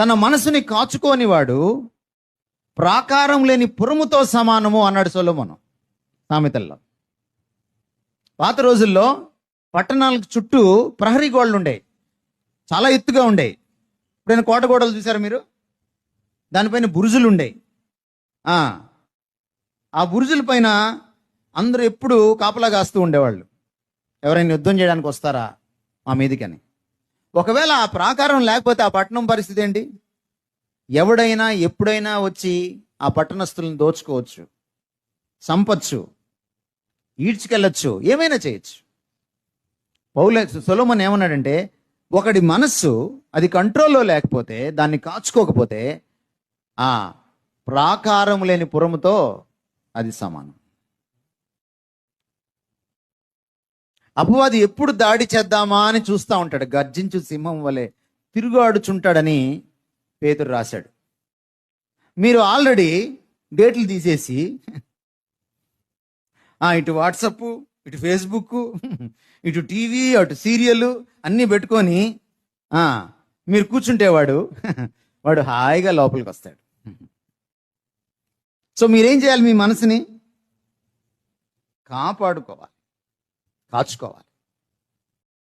తన మనసుని కాచుకోని వాడు ప్రాకారం లేని పురముతో సమానము అన్నాడు సొలొమోను సామెతల్లో. పాత రోజుల్లో పట్టణాలకు చుట్టూ ప్రహరీ గోడలు ఉండేవి చాలా ఎత్తుగా ఉండేవి ఇప్పుడైనా కోట గోడలు చూసారా మీరు? దానిపైన బురుజులు ఉండేవి ఆ, ఆ బురుజుల పైన అందరూ ఎప్పుడు కాపలా కాస్తూ ఉండేవాళ్ళు. ఎవరైనా యుద్ధం చేయడానికి వస్తారా మా మీదికని? ఒకవేళ ఆ ప్రాకారం లేకపోతే ఆ పట్టణం పరిస్థితి ఏంటి? ఎవడైనా ఎప్పుడైనా వచ్చి ఆ పట్టణస్తులను దోచుకోవచ్చు సంపచ్చు ఈడ్చుకెళ్ళచ్చు ఏమైనా చేయొచ్చు. పౌల సొలోమన్ ఏమన్నాడంటే ఒకడి మనస్సు అది కంట్రోల్లో లేకపోతే దాన్ని కాచుకోకపోతే ఆ ప్రాకారం లేని పురముతో అది సమానం. అపవాది ఎప్పుడు దాడి చేద్దామా అని చూస్తూ ఉంటాడు. గర్జించు సింహం వలె తిరుగాడుచుంటాడని పేదరు రాశాడు. మీరు ఆల్రెడీ డేట్లు తీసేసి ఇటు వాట్సప్ ఇటు ఫేస్బుక్ ఇటు టీవీ అటు సీరియల్ అన్నీ పెట్టుకొని మీరు కూర్చుంటేవాడు వాడు హాయిగా లోపలికి వస్తాడు సో మీరేం చేయాలి మీ మనసుని? కాపాడుకోవాలి. Fato escolar.